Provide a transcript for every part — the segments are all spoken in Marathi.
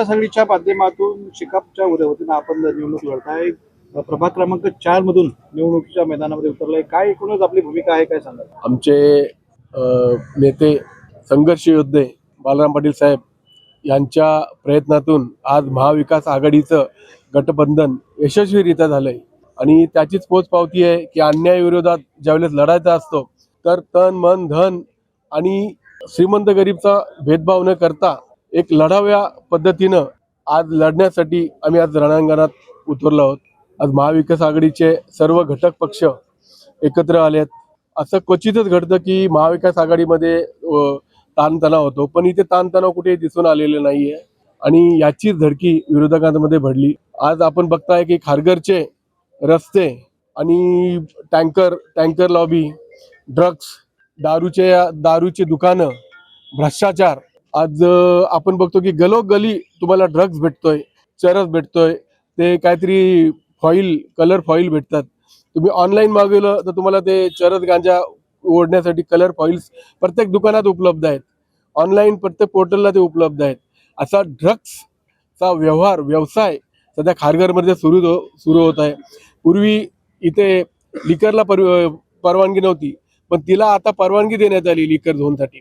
महाविकास आघाडीच्या माध्यमातून शिकापच्या वतीनं आपण निवडणूक लढताय. प्रभाग क्रमांक चार मधून निवडणुकीच्या मैदानामध्ये उतरलाय. काय एकूणच आपली भूमिका आहे काय सांगा आमचे नेते संघर्ष योद्धे बालराम पाटील साहेब यांच्या प्रयत्नातून आज महाविकास आघाडीचं गटबंधन यशस्वीरित्या झालंय. आणि त्याचीच पोचपावती आहे की अन्यायाविरोधात ज्यावेळेस लढायचा असतो तर तन मन धन आणि श्रीमंत गरीबचा भेदभाव न करता एक लढाव्या पद्धतीनं आज लढण्यासाठी आम्ही आज रणांगणात उतरलो आहोत. आज महाविकास आघाडीचे सर्व घटक पक्ष एकत्र आले आहेत. असं क्वचितच घडतं की महाविकास आघाडीमध्ये ताणतणाव होतो पण इथे ताणतणाव कुठे दिसून आलेले नाहीये. आणि याचीच धडकी विरोधकांमध्ये भरली आज आपण बघताय की खारघरचे रस्ते आणि टँकर टँकर लॉबी ड्रग्स दारूचे दारूची दुकानं भ्रष्टाचार आज आपण बघतो की गलोगली तुम्हाला ड्रग्ज भेटतोय चरस भेटतोय ते काहीतरी फॉईल कलर फॉईल भेटतात. तुम्ही ऑनलाईन मागवलं तर तुम्हाला ते चरस गांजा ओढण्यासाठी कलर फॉईल्स प्रत्येक दुकानात उपलब्ध आहेत. ऑनलाईन प्रत्येक पोर्टलला ते उपलब्ध आहेत. असा ड्रग्सचा व्यवहार व्यवसाय सध्या खारघरमध्ये सुरू हो सुरू होत आहे. पूर्वी इथे लिकरला पर परवानगी नव्हती पण तिला आता परवानगी देण्यात आली लिकर झोनसाठी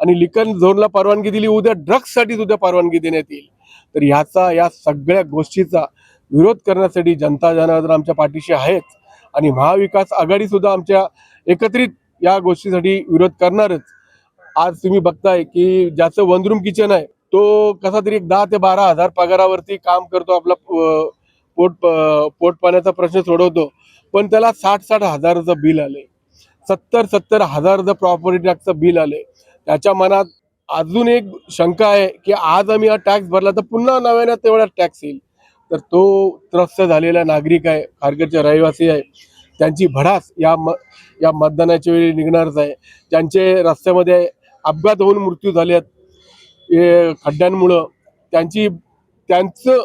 आणि लिकन झोनला परवानगी दिली. उद्या ड्रग्जसाठी सुद्धा परवानगी देण्यात येईल. तर ह्याचा या सगळ्या गोष्टीचा विरोध करण्यासाठी जनता जनार्दन आमच्या पाठीशी आहेच आणि महाविकास आघाडी सुद्धा आमच्या एकत्रित या गोष्टीसाठी विरोध करणारच. आज तुम्ही बघताय की ज्याचं वन रूम किचन आहे तो कसा तरी एक दहा ते बारा हजार पगारावरती काम करतो आपला पोट पोट पाण्याचा प्रश्न सोडवतो. पण त्याला साठ साठ हजाराचं बिल आलंय. सत्तर सत्तर हजाराचं प्रॉपर्टी टॅक्सचं बिल आलंय. त्याच्या मनात अजून एक शंका आहे की आज आम्ही हा टॅक्स भरला तर पुन्हा नव्यानं तेवढा टॅक्स येईल. तर तो त्रस्त झालेला नागरिक आहे खारघरचे रहिवासी आहे. त्यांची भडास या म या मतदानाच्या वेळी निघणारच आहे. ज्यांचे रस्त्यामध्ये अपघात होऊन मृत्यू झाले आहेत हे खड्ड्यांमुळं त्यांची त्यांचं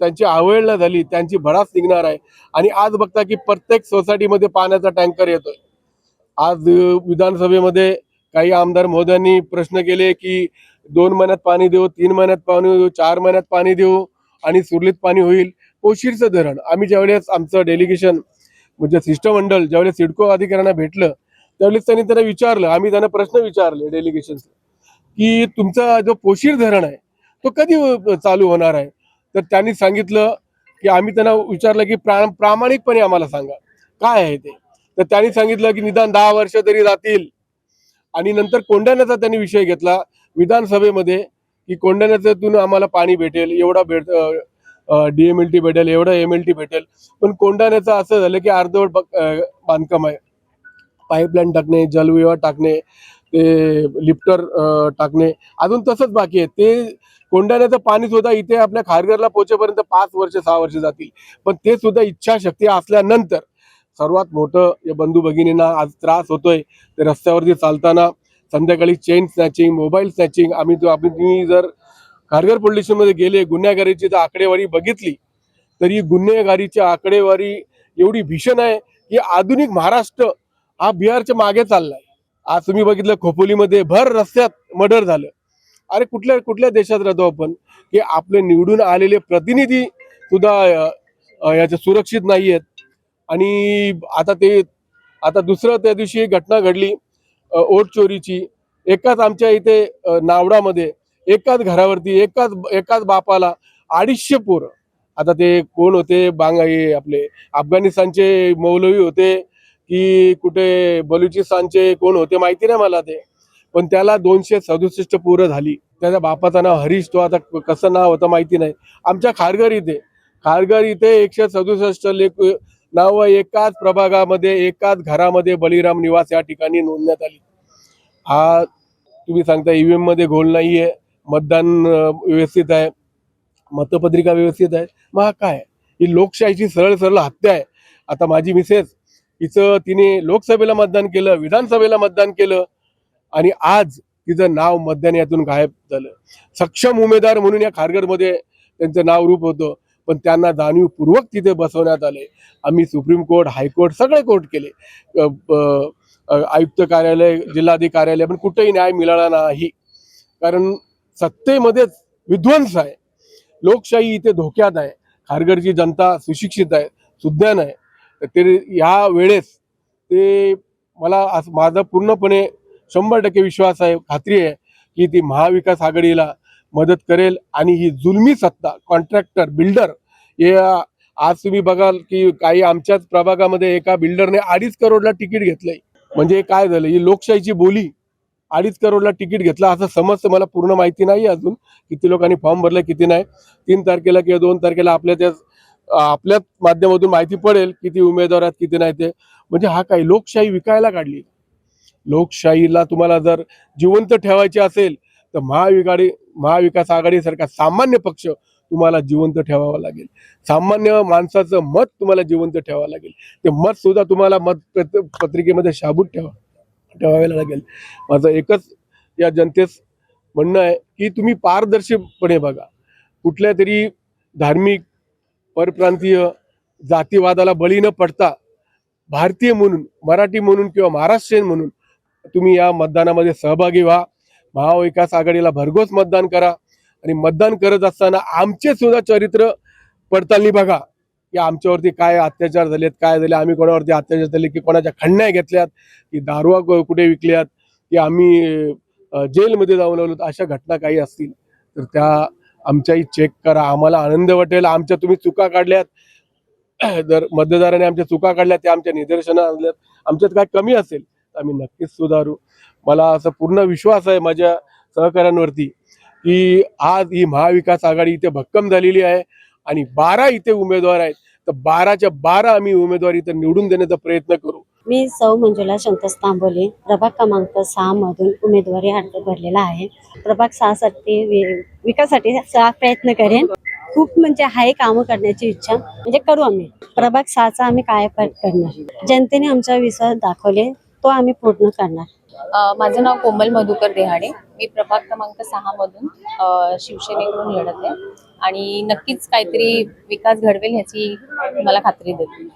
त्यांची आवळणा झाली त्यांची भडास निघणार आहे. आणि आज बघता की प्रत्येक सोसायटीमध्ये पाण्याचा टँकर येतोय. आज विधानसभेमध्ये काही आमदार महोदयांनी प्रश्न केले की दोन महिन्यात पाणी देऊ तीन महिन्यात पाणी देऊ चार महिन्यात पाणी देऊ आणि सुरळीत पाणी होईल. पोशीरचं धरण. आम्ही ज्यावेळेस आमचं डेलिगेशन म्हणजे शिष्टमंडळ ज्यावेळेस सिडको अधिकाऱ्यांना भेटलं त्यावेळेस त्यांनी त्यांना विचारलं. आम्ही त्यांना प्रश्न विचारले डेलिगेशन की तुमचा जो पोशीर धरण आहे तो कधी चालू होणार आहे? तर त्यांनी सांगितलं की आम्ही त्यांना विचारलं की प्रा प्रामाणिकपणे आम्हाला सांगा. काय आहे ते? तर त्यांनी सांगितलं की निदान दहा वर्ष तरी जातील. आणि नंतर कोंढाण्याचा त्यांनी विषय घेतला विधानसभेमध्ये की कोंढाण्याच्यातून आम्हाला पाणी भेटेल एवढा भेट डी एम एल टी भेटेल एवढं एम एल टी भेटेल. पण कोंढाण्याचं असं झालं की अर्धवट बांधकाम आहे. पाईपलाईन टाकणे जलविवाह टाकणे ते लिफ्टर टाकणे अजून तसंच बाकी आहे. ते कोंढाण्याचं पाणी सुद्धा इथे आपल्या खारघरला पोहोचेपर्यंत पाच वर्ष सहा वर्ष जातील. पण ते सुद्धा इच्छाशक्ती असल्यानंतर सर्वात मोठं या बंधू भगिनींना आज त्रास होतोय. ते रस्त्यावरती चालताना संध्याकाळी चेन स्नॅचिंग मोबाईल स्नॅचिंग आम्ही जो जर खारघर पोलीस स्टेशनमध्ये गेले गुन्हेगारीची जर आकडेवारी बघितली तर ही गुन्हेगारीची आकडेवारी एवढी भीषण आहे की आधुनिक महाराष्ट्र हा बिहारच्या मागे चाललाय. आज तुम्ही बघितलं खोपोलीमध्ये भर रस्त्यात मर्डर झालं. अरे कुठल्या कुठल्या देशात राहतो आपण? की आपले निवडून आलेले प्रतिनिधी सुद्धा याचे याच्या सुरक्षित नाही आहेत आणि आता ते आता दुसरं त्या दिवशी घटना घडली ओट चोरीची. एकाच आमच्या इथे नावडामध्ये एकाच घरावरती एकाच एकाच बापाला अडीचशे पोरं. आता ते कोण होते? बांग आपले. अफगाणिस्तानचे मौलवी होते की कुठे बलुचिस्तानचे कोण होते माहिती नाही मला ते. पण त्याला दोनशे सदुसष्ट पोरं झाली. त्याच्या बापाचं नाव हरीश तो आता कसं नाव होतं माहिती नाही. आमच्या खारघर इथे. खारघर इथे एकशे सदुसष्ट लेख नाव एकाच प्रभागामध्ये एकाच घरामध्ये बलिराम निवास या ठिकाणी नोंदण्यात आली. हा तुम्ही सांगता ईव्हीएममध्ये घोल नाही आहे मतदान व्यवस्थित आहे मतपत्रिका व्यवस्थित आहे. मग हा काय? ही लोकशाहीची सरळ सरळ हत्या आहे. आता माझी मिसेस हिचं तिने लोकसभेला मतदान केलं विधानसभेला मतदान केलं आणि आज तिचं नाव मतदान यातून गायब झालं. सक्षम उमेदवार म्हणून या खारघरमध्ये त्यांचं नाव रूप होतं. पण त्यांना जाणीवपूर्वक तिथे बसवण्यात आले. आम्ही सुप्रीम कोर्ट हायकोर्ट सगळे कोर्ट केले. आयुक्त कार्यालय जिल्हाधिकारी कार्यालय पण कुठेही न्याय मिळाला नाही. कारण सत्तेमध्येच विध्वंस आहे. लोकशाही इथे धोक्यात आहे. खारघरची जनता सुशिक्षित आहे. सुज्ञान आहे. ते या वेळेस ते मला असं माझा पूर्णपणे शंभर टक्के विश्वास आहे खात्री आहे की ती महाविकास आघाडीला मदत करेल आणि ही जुलमी सत्ता कॉन्ट्रॅक्टर बिल्डर हे आज तुम्ही बघाल की काही आमच्याच प्रभागामध्ये एका बिल्डरने अडीच करोडला तिकीट घेतलंय. म्हणजे काय झालं ही लोकशाहीची बोली अडीच करोडला तिकीट घेतलं असं समजतं मला पूर्ण माहिती नाही अजून किती लोकांनी फॉर्म भरला किती नाही. तीन तारखेला किंवा दोन तारखेला आपल्या त्या आपल्याच माध्यमातून माहिती पडेल किती उमेदवार आहेत किती नाही ते. म्हणजे हा काही लोकशाही विकायला काढली. लोकशाहीला तुम्हाला जर जिवंत ठेवायची असेल तर महाविकाडी महाविकास आघाडीसारखा सामान्य पक्ष तुम्हाला जिवंत ठेवावा लागेल. सामान्य माणसाचं मत तुम्हाला जिवंत ठेवावं लागेल. ते मत सुद्धा तुम्हाला मत पत्रिकेमध्ये शाबूत ठेवा ठेवावे लागेल. माझं एकच या जनतेस म्हणणं आहे की तुम्ही पारदर्शीपणे बघा. कुठल्या तरी धार्मिक परप्रांतीय जातीवादाला बळी न पडता भारतीय म्हणून मराठी म्हणून किंवा महाराष्ट्रीयन म्हणून तुम्ही या मतदानामध्ये सहभागी व्हा. महाविकास आघाडीला भरघोस मतदान करा. आणि मतदान करत असताना आमचे सुद्धा चरित्र पडताळणी बघा. की आमच्यावरती काय अत्याचार झालेत काय झाले आम्ही कोणावरती अत्याचार झाले की कोणाच्या खंडण्या घेतल्यात की दारुआ कु- कुठे विकल्यात की आम्ही जेलमध्ये जाऊन आलो अशा घटना काही असतील तर त्या आमच्याही चेक करा. आम्हाला आनंद वाटेल. आमच्या तुम्ही चुका काढल्यात. जर मतदाराने आमच्या चुका काढल्या त्या आमच्या निदर्शनात आणल्यात. आमच्यात काय कमी असेल? आम्ही नक्कीच सुधारू. मला असं पूर्ण विश्वास आहे माझ्या सहकाऱ्यांवरती की आज ही महाविकास आघाडी इथे भक्कम झालेली आहे आणि बारा इथे उमेदवार आहेत. तर बाराच्या बारा आम्ही उमेदवार इथे निवडून देण्याचा प्रयत्न करू. मी सौ मंजुला शंकर तांबोले प्रभाग क्रमांक सहा मधून उमेदवारी अर्ज भरलेला आहे. प्रभाग सहासाठी साठी विकासासाठी सहा प्रयत्न करेन. खूप म्हणजे हाय कामं करण्याची इच्छा म्हणजे करू आम्ही. प्रभाग सहाचा आम्ही काय करणार? जनतेने आमचा विश्वास दाखवले. तो आम्ही पूर्ण करणार. माझं नाव कोमल मधुकर देहाडे. मी प्रभाग क्रमांक सहा मधून शिवसेनेकडून लढत आहे. आणि नक्कीच काहीतरी विकास घडवेल ह्याची मला खात्री देते.